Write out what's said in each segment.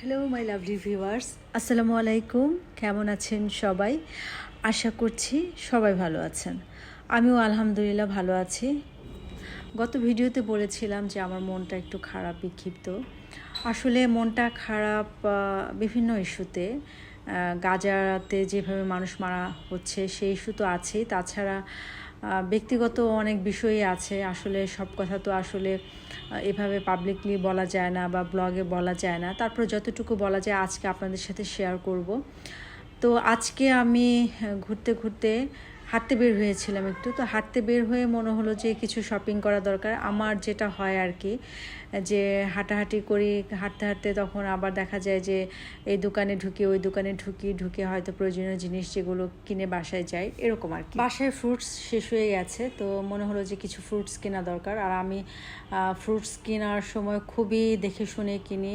Hello my lovely viewers আসসালামু আলাইকুম কেমন আছেন সবাই? আশা করছি সবাই ভালো আছেন। আমিও আলহামদুলিল্লাহ ভালো আছি। গত ভিডিওতে বলেছিলাম যে আমার মনটা একটু খারাপ, বিক্ষিপ্ত। আসলে মনটা খারাপ বিভিন্ন ইস্যুতে গাজাতে যেভাবে মানুষ মারা হচ্ছে, সেই ইস্যু তো আছেই। তাছাড়া ব্যক্তিগত অনেক বিষয়ই আছে। আসলে সব কথা তো আসলে এভাবে পাবলিকলি বলা যায় না বা ব্লগে বলা যায় না। তারপর যতটুকু বলা যায় আজকে আপনাদের সাথে শেয়ার করব। তো আজকে আমি ঘুরতে ঘুরতে হাঁটতে বের হয়েছিলাম একটু। তো হাঁটতে বের হয়ে মনে হলো যে কিছু শপিং করা দরকার। আমার যেটা হয় আর কি, যে হাঁটাহাঁটি করি, হাঁটতে হাঁটতে তখন আবার দেখা যায় যে এই দোকানে ঢুকি, ওই দোকানে ঢুকি, ঢুকে হয়তো প্রয়োজনীয় জিনিস যেগুলো কিনে বাসায় যাই, এরকম আর কি। বাসায় ফ্রুটস শেষ হয়ে গেছে, তো মনে হলো যে কিছু ফ্রুটস কেনা দরকার। আর আমি ফ্রুটস কেনার সময় খুবই দেখে শুনে কিনি।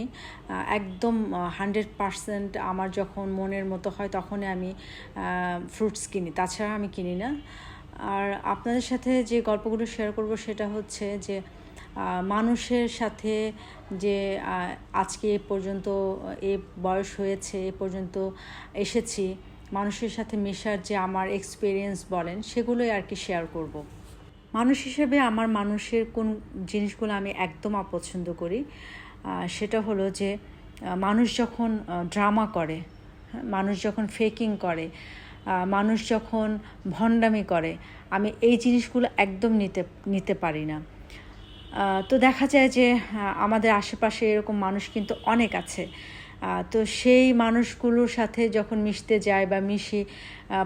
একদম হান্ড্রেড পারসেন্ট আমার যখন মনের মতো হয় তখনই আমি ফ্রুটস কিনি। তাছাড়া আমি কিনি না। আর আপনাদের সাথে যে গল্পগুলো শেয়ার করব সেটা হচ্ছে যে মানুষের সাথে যে আজকে এ পর্যন্ত এ বয়স হয়েছে এ পর্যন্ত এসেছি মানুষের সাথে মেশার যে আমার এক্সপিরিয়েন্স বলেন সেগুলোই আর কি শেয়ার করব। মানুষ হিসেবে আমার মানুষের কোন জিনিসগুলো আমি একদম অপছন্দ করি সেটা হলো যে মানুষ যখন ড্রামা করে হ্যাঁ, মানুষ যখন ফেকিং করে মানুষ যখন ভণ্ডামি করে, আমি এই জিনিসগুলো একদম নিতে নিতে পারি না। তো দেখা যায় যে আমাদের আশেপাশে এরকম মানুষ কিন্তু অনেক আছে। তো সেই মানুষগুলোর সাথে যখন মিশতে যায় বা মিশি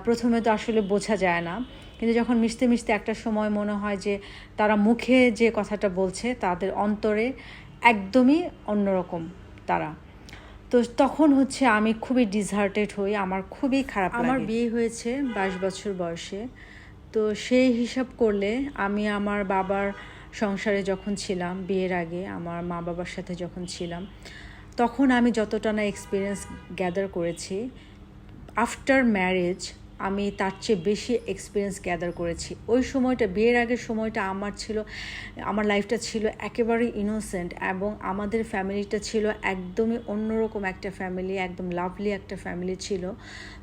প্রথমে তো আসলে বোঝা যায় না। কিন্তু যখন মিশতে মিশতে একটা সময় মনে হয় যে, তারা মুখে যে কথাটা বলছে, তাদের অন্তরে একদমই অন্যরকম তারা। তো তখন হচ্ছে আমি খুবই ডিসহার্টেড হই আমার খুবই খারাপ আমার বিয়ে হয়েছে বাইশ বছর বয়সে। তো সেই হিসাব করলে আমি আমার বাবার সংসারে যখন ছিলাম বিয়ের আগে আমার মা বাবার সাথে যখন ছিলাম তখন আমি যতটা না এক্সপিরিয়েন্স গ্যাদার করেছি আফটার ম্যারেজ আমি তার চেয়ে বেশি এক্সপিরিয়েন্স গ্যাদার করেছি। ওই সময়টা, বিয়ের আগের সময়টা আমার ছিল, আমার লাইফটা ছিল একেবারেই ইনোসেন্ট এবং আমাদের ফ্যামিলিটা ছিল একদমই অন্যরকম একটা ফ্যামিলি একদম লাভলি একটা ফ্যামিলি ছিল।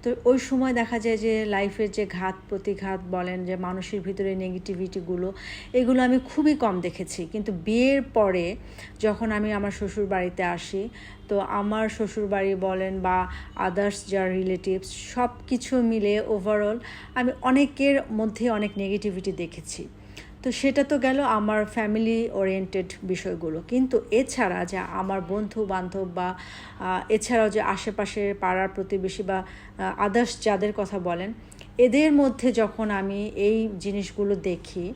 তো ওই সময় দেখা যায় যে লাইফের যে ঘাত, প্রতিঘাত বলেন, যে মানুষের ভিতরে নেগেটিভিটিগুলো এগুলো আমি খুবই কম দেখেছি। কিন্তু বিয়ের পরে যখন আমি আমার শ্বশুর বাড়িতে আসি, তো আমার শ্বশুর বাড়ি বলেন বা আদার্স যার রিলেটিভস সব কিছু মিলে ওভারঅল আমি অনেকের মধ্যে অনেক নেগেটিভিটি দেখেছি। তো সেটা তো গেল আমার ফ্যামিলি ওরিয়েন্টেড বিষয়গুলো। কিন্তু এছাড়া যে আমার বন্ধু বান্ধব বা এছাড়াও যে আশেপাশের পাড়ার প্রতিবেশী বা আদার্স যাদের কথা বলেন, এদের মধ্যে যখন আমি এই জিনিসগুলো দেখি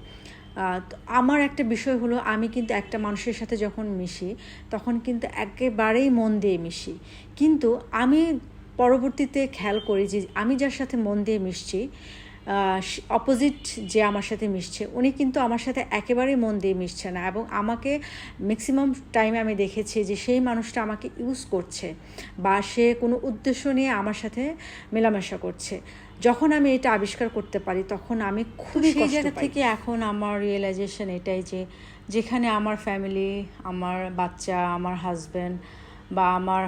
আমার একটা বিষয় হলো আমি কিন্তু একটা মানুষের সাথে যখন মিশি, তখন কিন্তু একেবারেই মন দিয়ে মিশি। কিন্তু আমি পরবর্তীতে খেয়াল করি যে আমি যার সাথে মন দিয়ে মিশছি অপোজিট যে আমার সাথে মিশছে উনি কিন্তু আমার সাথে একেবারেই মন দিয়ে মিশছে না এবং আমাকে ম্যাক্সিমাম টাইমে আমি দেখেছি যে সেই মানুষটা আমাকে ইউজ করছে বা সে কোনো উদ্দেশ্য নিয়ে আমার সাথে মেলামেশা করছে। যখন আমি এটা আবিষ্কার করতে পারি তখন আমি খুবই সেই জায়গা থেকে এখন আমার রিয়েলাইজেশন এটাই যে যেখানে আমার ফ্যামিলি আমার বাচ্চা আমার হাজব্যান্ড বা আমার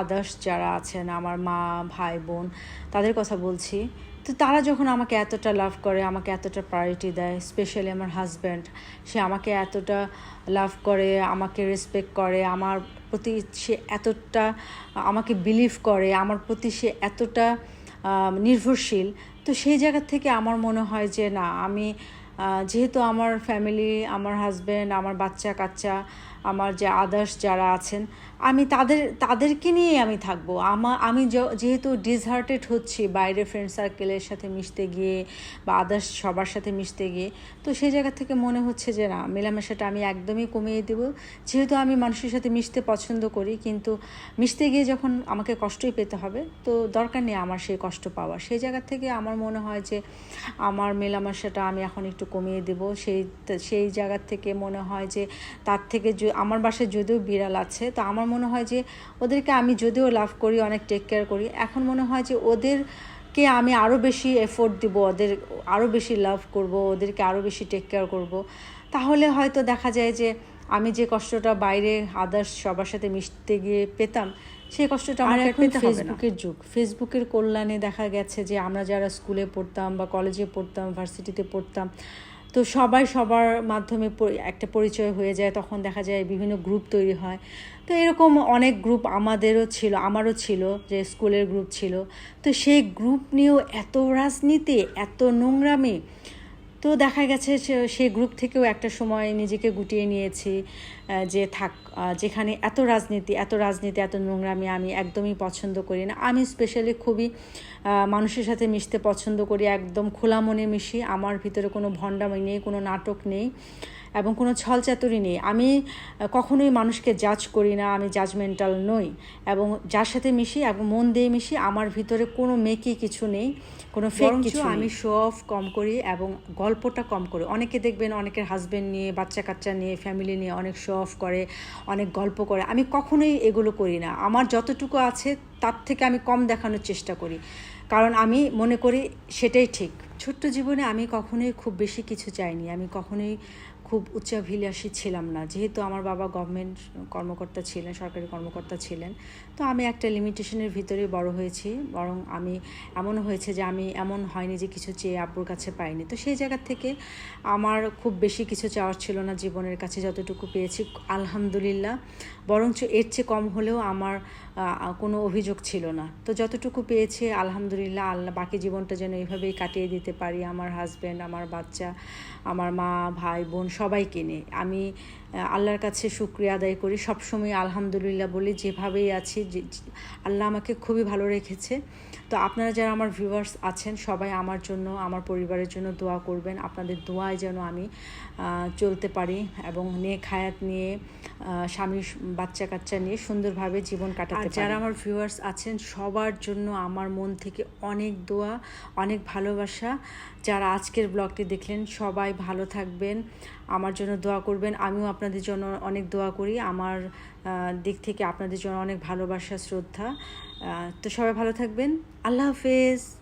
আদার্স যারা আছেন, আমার মা, ভাই, বোন, তাদের কথা বলছি। তো তারা যখন আমাকে এতটা লাভ করে, আমাকে এতটা প্রায়োরিটি দেয় স্পেশালি আমার হাজব্যান্ড সে আমাকে এতটা লাভ করে, আমাকে রেসপেক্ট করে, আমার প্রতি সে এতটা, আমাকে বিলিভ করে, আমার প্রতি সে এতটা নির্ভরশীল, তো সেই জায়গা থেকে আমার মনে হয় যে না, আমি যেহেতু আমার ফ্যামিলি আমার হাজব্যান্ড আমার বাচ্চা কাচ্চা আমার যে আদার্স যারা আছেন, আমি তাদের, তাদেরকে নিয়েই আমি থাকব। আমা, আমি যেহেতু ডিসহার্টেড হচ্ছি, বাইরে ফ্রেন্ড সার্কেলের সাথে মিশতে গিয়ে বা আদার্স সবার সাথে মিশতে গিয়ে, তো সেই জায়গা থেকে মনে হচ্ছে যে না, মেলামেশাটা আমি একদমই কমিয়ে দেব। যেহেতু আমি মানুষের সাথে মিশতে পছন্দ করি, কিন্তু মিশতে গিয়ে যখন আমাকে কষ্টই পেতে হবে, তো দরকার নেই আমার সেই কষ্ট পাওয়া সেই জায়গা থেকে আমার মনে হয় যে আমার মেলামেশাটা আমি এখন একটু কমিয়ে দেব। সেই সেই জায়গা থেকে মনে হয় যে তার থেকে আমার বাসায় যদিও বিড়াল আছে তো আমার মনে হয় যে ওদেরকে আমি যদিও লাভ করি অনেক টেক কেয়ার করি এখন মনে হয় যে ওদেরকে আমি আরও বেশি এফোর্ট দিব ওদের আরও বেশি লাভ করব ওদেরকে আরও বেশি টেক কেয়ার করব। তাহলে হয়তো দেখা যায় যে আমি যে কষ্টটা বাইরে আদার্স সবার সাথে মিশতে গিয়ে পেতাম সেই কষ্টটা আমার এখন ফেসবুকের যুগ। ফেসবুকের কল্যাণে দেখা গেছে যে আমরা যারা স্কুলে পড়তাম বা কলেজে পড়তাম ভার্সিটিতে পড়তাম তো সবাই সবার মাধ্যমে একটা পরিচয় হয়ে যায়, তখন দেখা যায় বিভিন্ন গ্রুপ তৈরি হয়। তো এরকম অনেক গ্রুপ আমাদেরও ছিল, আমারও ছিল, যে স্কুলের গ্রুপ ছিল। তো সেই গ্রুপ নিয়েও এত রাজনীতি, এত নোংরামি তো দেখা গেছে সে- গ্রুপ থেকেও একটা সময় নিজেকে গুটিয়ে নিয়েছি যে থাক যেখানে এত রাজনীতি এত রাজনীতি, এত নোংরামি আমি একদমই পছন্দ করি না। আমি স্পেশালি খুবই মানুষের সাথে মিশতে পছন্দ করি, একদম খোলা মনে মিশি। আমার ভিতরে কোনো ভণ্ডামি নেই, কোনো নাটক নেই। এবং কোনো ছলচাতুরি নেই। আমি কখনোই মানুষকে জাজ করি না আমি জাজমেন্টাল নই। এবং যার সাথে মিশি এবং মন দিয়ে মিশি আমার ভিতরে কোনো মেকি কিছু নেই কোনো ফেক কিছু আমি আমি শো অফ কম করি এবং গল্পটা কম করি। অনেকে দেখবেন অনেকের হাজবেন্ড নিয়ে বাচ্চা কাচ্চা নিয়ে ফ্যামিলি নিয়ে অনেক শো অফ করে অনেক গল্প করে। আমি কখনোই এগুলো করি না। আমার যতটুকু আছে তার থেকে আমি কম দেখানোর চেষ্টা করি। কারণ আমি মনে করি সেটাই ঠিক। ছোট্ট জীবনে আমি কখনোই খুব বেশি কিছু চাইনি। আমি কখনোই খুব উচ্চাভিলাষী ছিলাম না। যেহেতু আমার বাবা গভর্নমেন্ট কর্মকর্তা ছিলেন, সরকারি কর্মকর্তা ছিলেন, তো আমি একটা লিমিটেশনের ভিতরেই বড় হয়েছি। বরং আমি এমন হয়েছে যে আমি এমন হয়নি যে কিছু চেয়ে আব্বুর কাছে পাইনি। তো সেই জায়গা থেকে আমার খুব বেশি কিছু চাওয়ার ছিল না জীবনের কাছে যতটুকু পেয়েছি, আলহামদুলিল্লাহ। বরঞ্চ এর চেয়ে কম হলেও আমার কোনো অভিযোগ ছিল না। তো যতটুকু পেয়েছে, আলহামদুলিল্লাহ, আল্লাহ বাকি জীবনটা যেন এইভাবেই কাটিয়ে দিতে পারি। আমার হাজব্যান্ড আমার বাচ্চা, আমার মা, ভাই, বোন সবাইকে কেনে আমি আল্লাহর কাছে শুক্রিয়া আদায় করি। সবসময় আলহামদুলিল্লাহ বলি যেভাবেই আছি আল্লাহ আমাকে খুবই ভালো রেখেছে। তো আপনারা যারা আমার ভিউয়ার্স আছেন সবাই আমার জন্য আমার পরিবারের জন্য দোয়া করবেন। আপনাদের দোয়ায় যেন আমি চলতে পারি এবং নেক হায়াত নিয়ে স্বামী বাচ্চা কাচ্চা নিয়ে সুন্দরভাবে জীবন কাটাতে যারা আমার ভিউয়ার্স আছেন সবার জন্য আমার মন থেকে অনেক দোয়া অনেক ভালোবাসা। যারা আজকের ব্লগটি দেখলেন সবাই ভালো থাকবেন। আমার জন্য দোয়া করবেন। আমিও আপনাদের জন্য অনেক দোয়া করি। আমার দিক থেকে আপনাদের জন্য অনেক ভালোবাসা, শ্রদ্ধা। তো সবাই ভালো থাকবেন। আল্লাহ হাফেজ।